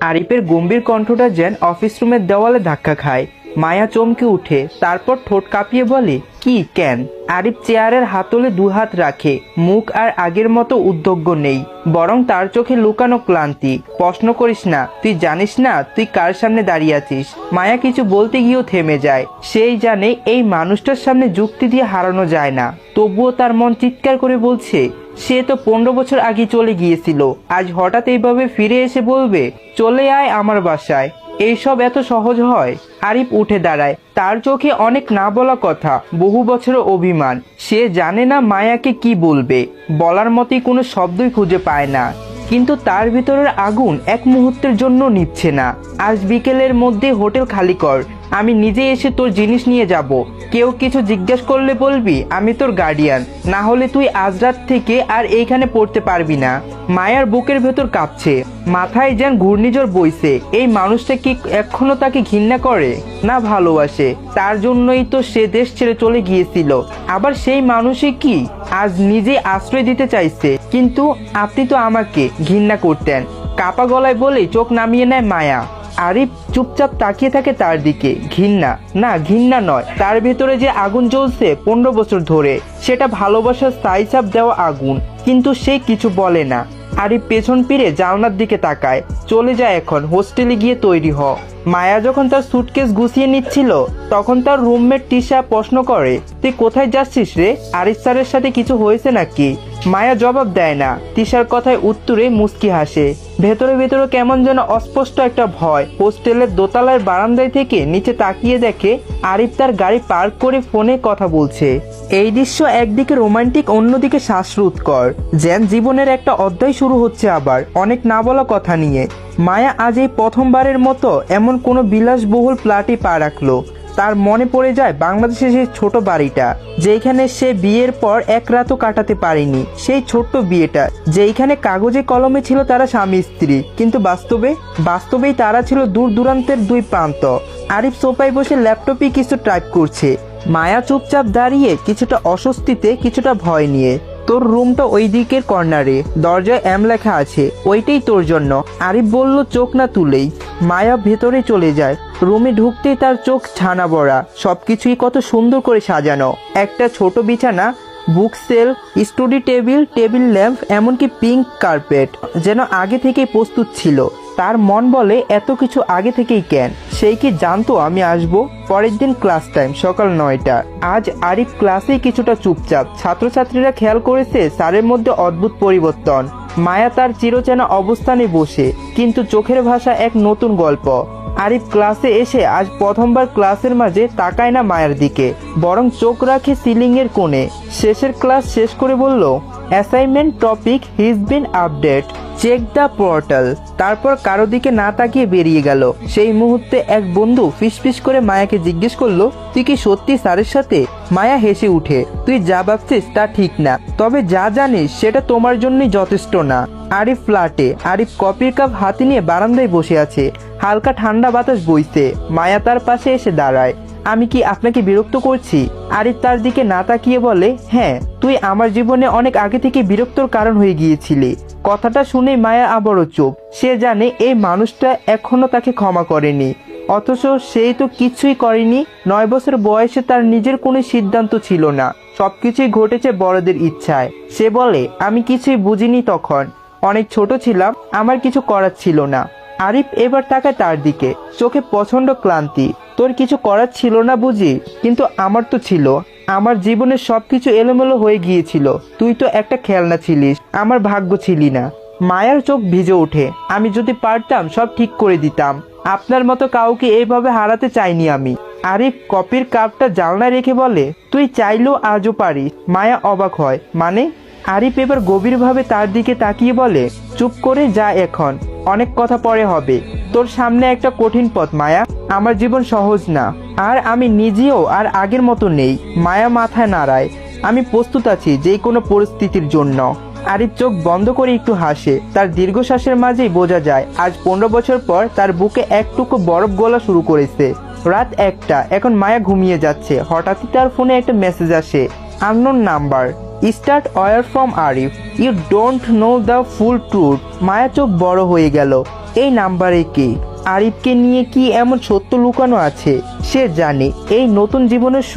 আরিফের গম্ভীর কণ্ঠটা যেন অফিস রুমের দেওয়ালে ধাক্কা খায়। মায়া চমকে উঠে, তারপর ঠোঁট কাঁপিয়ে বলে, কি কেন? আরিফ চেয়ারের হাতলে দুহাত রাখে, মুখ আর আগের মতো উদ্যোগ্য নেই, বরং তার চোখে লুকানো ক্লান্তি। প্রশ্ন করিস না, তুই জানিস না তুই কার সামনে দাঁড়িয়ে আছিস? মায়া কিছু বলতে গিয়েও থেমে যায়, সেই জানে এই মানুষটার সামনে যুক্তি দিয়ে হারানো যায় না। তবুও তার মন চিৎকার করে বলছে সে তো পনেরো বছর আগে চলে গিয়েছিল। আজ হঠাৎ এইভাবে ফিরে এসে বলবে, চলে আয় আমার বাসায়। এইসব এত সহজ হয়? আরিফ উঠে দাঁড়ায়। তার চোখে অনেক না বলা কথা, বহু বছরের অভিমান। সে জানে না মায়াকে কি বলবে। বলার মতোই কোনো শব্দই খুঁজে পায় না। কিন্তু তার ভিতরের আগুন এক মুহূর্তের জন্য নিচ্ছে না। আজ বিকেলের মধ্যে হোটেল খালি কর। আমি নিজে এসে তোর জিনিস নিয়ে যাব। কেউ কিছু জিজ্ঞেস করলে বলবি, আমি তোর গার্ডিয়ান না হলে তুই আজ রাত থেকে আর এইখানে পড়তে পারবি না। মায়ার বুকের ভেতর কাঁপছে। মাথায় যেন ঘূর্ণিঝড় বইছে। এই মানুষটা কি এখনও তাকে ঘৃণা করে? না ভালোবাসে। তার জন্যই তো সে দেশ ছেড়ে চলে গিয়েছিল। আবার সেই মানুষই কি? আজ নিজে আশ্রয় দিতে চাইছে। কিন্তু আপনি তো আমাকে ঘৃণা করতেন। কাপা গলায় বলে চোখ নামিয়ে নেয় মায়া। আরিফ চুপচাপ তাকিয়ে থাকে তার দিকে। ঘৃণা। না, ঘৃণা নয়। তার ভেতরে যে আগুন জ্বলছে পনেরো বছর ধরে, সেটা ভালোবাসার সাইসাপ দেওয়া আগুন। কিন্তু সে কিছু বলে না। আরিফ পেছন ফিরে জানলার দিকে তাকায়। চলে যায় এখন, হোস্টেলে গিয়ে তৈরি হ। মায়া যখন তার সুটকেস গুছিয়ে নিচ্ছিল, তখন তার রুমমেট টিশা প্রশ্ন করে, তুই কোথায় যাচ্ছিস রে? আরিফ স্যারের সাথে কিছু হয়েছে নাকি? মায়া জবাব দেয় না। তিশার কথায় উত্তরে মুস্কি হাসে। ভেতরে ভেতরে কেমন যেন অস্পষ্ট একটা ভয়। হোস্টেলের দোতলার বারান্দায় থেকে নিচে তাকিয়ে দেখে আরিফ তার গাড়ি পার্ক করে ফোনে কথা বলছে। এই দৃশ্য একদিকে রোমান্টিক, অন্যদিকে শ্বাসরুৎকর যেন জীবনের একটা অধ্যায় শুরু হচ্ছে আবার, অনেক না বলা কথা নিয়ে। মায়া আজ এই প্রথমবারের মতো এমন কোনো বিলাসবহুল প্লাটে পা রাখল। তার মনে পড়ে যায় বাংলাদেশের সেই ছোট বাড়িটা যেখানে সে বিয়ের পর এক রাতও কাটাতে পারেনি। সেই ছোট্ট বিয়েটা, যেইখানে কাগজে কলমে ছিল তারা স্বামী স্ত্রী, কিন্তু বাস্তবে, বাস্তবেই তারা ছিল দূর দূরান্তের দুই প্রান্ত। আরিফ সোফায় বসে ল্যাপটপে কিছু টাইপ করছে। মায়া চুপচাপ দাঁড়িয়ে কিছুটা অস্বস্তিতে, কিছুটা ভয় নিয়ে। তোর রুমটা ওই দিকের কর্নারে। দরজায় এম লেখা আছে, ওইটাই তোর জন্য। আরিফ বলল, চোখ না তুলেই। মায়া ভেতরে চলে যায়। রুমে ঢুকতেই তার চোখ ছানা বড়া সবকিছুই কত সুন্দর করে সাজানো। একটা ছোট বিছানা, bookshelf, study table table lamp, এমনকি পিঙ্ক কার্পেট যেন আগে থেকেই প্রস্তুত ছিল। তার মন বলে, এত কিছু আগে থেকেই কেন? সেই কি জানতো আমি আসব? পরের দিন ক্লাস টাইম সকাল নয়টা। আজ আরিফ ক্লাসেই কিছুটা চুপচাপ। ছাত্রছাত্রীরা খেয়াল করেছে স্যারের মধ্যে অদ্ভুত পরিবর্তন। মায়া তার চিরচেনা অবস্থানে বসে, কিন্তু চোখের ভাষা এক নতুন গল্প। আরিফ ক্লাসে এসে আজ প্রথমবার ক্লাসের মাঝে তাকায় না মায়ের দিকে, বরং চোখ রাখে সিলিং এর কোণে। শেষের ক্লাস শেষ করে বলল assignment topic has been updated check the portal তারপর কারও দিকে না তাকিয়ে বেরিয়ে গেল। সেই মুহূর্তে এক বন্ধু ফিসফিস করে মায়াকে জিজ্ঞেস করল, তুই কি সত্যি স্যারের সাথে? মায়া হেসে উঠে, তুই যা ভাবছিস তা ঠিক না। তবে যা জানিস, সেটা তোমার জন্যই যথেষ্ট না। আরিফ ফ্ল্যাটে, আরিফ কপির কাপ হাতে নিয়ে বারান্দায় বসে আছে। হালকা ঠান্ডা বাতাস বইছে। মায়া তার পাশে এসে দাঁড়ায়। আমি কি আপনাকে বিরক্ত করছি? আরিফ তার দিকে না তাকিয়ে বলে হ্যাঁ তুই আমার জীবনে অনেক আগে থেকে বিরক্তর কারণ হয়ে গিয়েছিলি। কথাটা শুনে মায়া আবারও চুপ। সে জানে এই মানুষটা এখনও তাকে ক্ষমা করেনি। অথচ সেই তো কিছুই করেনি, নয় বছর বয়সে তার নিজের কোনো সিদ্ধান্ত ছিল না। সবকিছুই ঘটেছে বড়দের ইচ্ছায়। সে বলে, আমি কিছুই বুঝিনি তখন। অনেক ছোট ছিলাম, আমার কিছু করার ছিল না। আরিফ এবার তাকায় তার দিকে। চোখে প্রচণ্ড ক্লান্তি। তোর কিছু করার ছিল না বুঝি? কিন্তু আমার তো ছিল। আমার জীবনের সবকিছু এলোমেলো হয়ে গিয়েছিল। তুই তো একটা খেলনা ছিলিস। আমার ভাগ্য ছিলি না। মায়ার চোখ ভিজে ওঠে। আমি যদি পারতাম, সব ঠিক করে দিতাম। আপনার মতো কাউকে এইভাবে হারাতে চাইনি আমি। আরিফ কপির কাপটা জানলায় রেখে বলে, তুই চাইলেও আজও পারিস। মায়া অবাক হয়। মানে? আরিফ এবার গভীরভাবে তার দিকে তাকিয়ে বলে, চুপ করে যা এখন। অনেক কথা পরে হবে। তোর সামনে একটা কঠিন পথ, মায়া। আমার জীবন সহজ না। আর আমি নিজেও আর আগের মতো নেই। মায়া মাথায় নাড়ায়। আমি প্রস্তুত আছি যে কোনো পরিস্থিতির জন্য। আরিফ চোখ বন্ধ করে একটু হাসে। তার দীর্ঘশ্বাসের মাঝেই বোঝা যায়, আজ পনেরো বছর পর তার বুকে একটুকু বরফ গলা শুরু করেছে। রাত একটা। এখন মায়া ঘুমিয়ে যাচ্ছে। হঠাৎই তার ফোনে একটা মেসেজ আসে। Unknown number stay away from Arif you don't know the full truth মায়া চোখ বড় হয়ে গেল। এই নাম্বারে কে? আরিফকে নিয়ে কি এমন সত্য লুকানো আছে? সে জানে। এই নতুন জীবনের শুরু